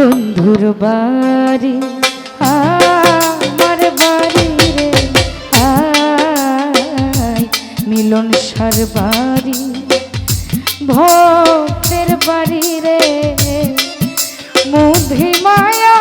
বন্ধুর বাড়ি আমার বাড়ি রে। মিলন সার বাড়ি ভক্তের বাড়ি রে। মুধি মায়া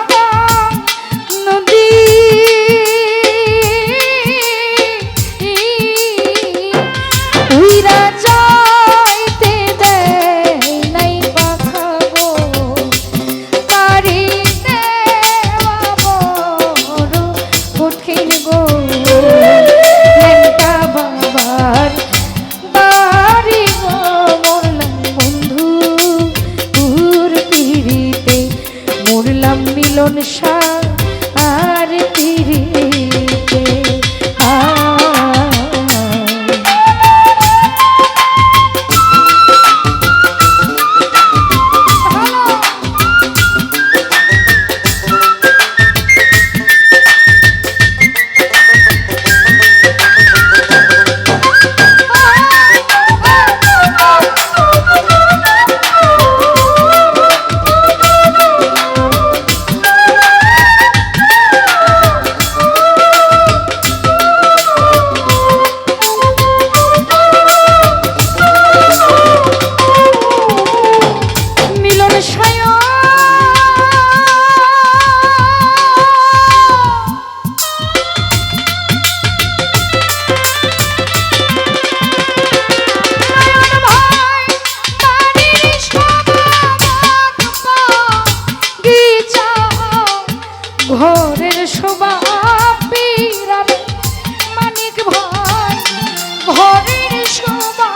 ঘরের শোভা মানিক ভাই ঘরের শোভা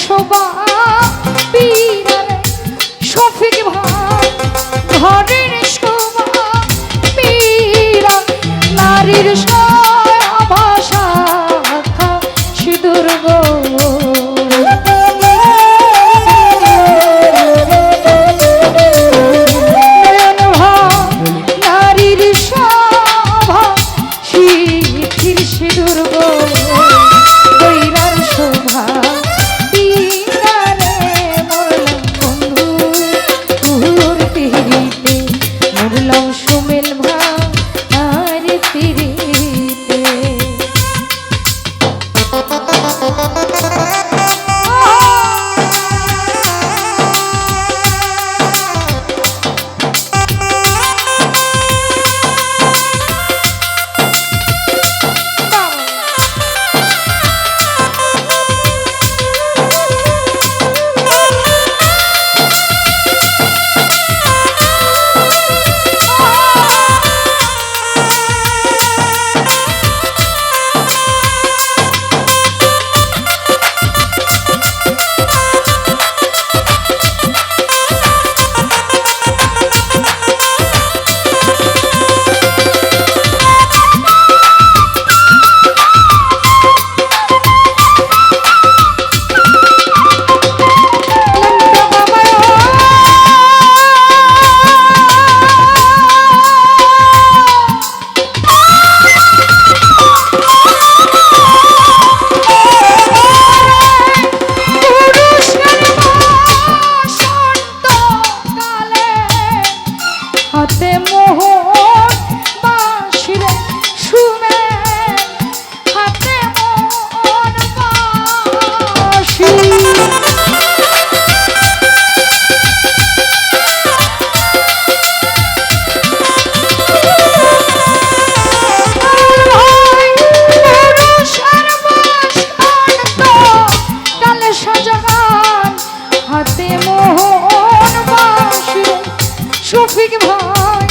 শোভা মোহন বাসী ভাই।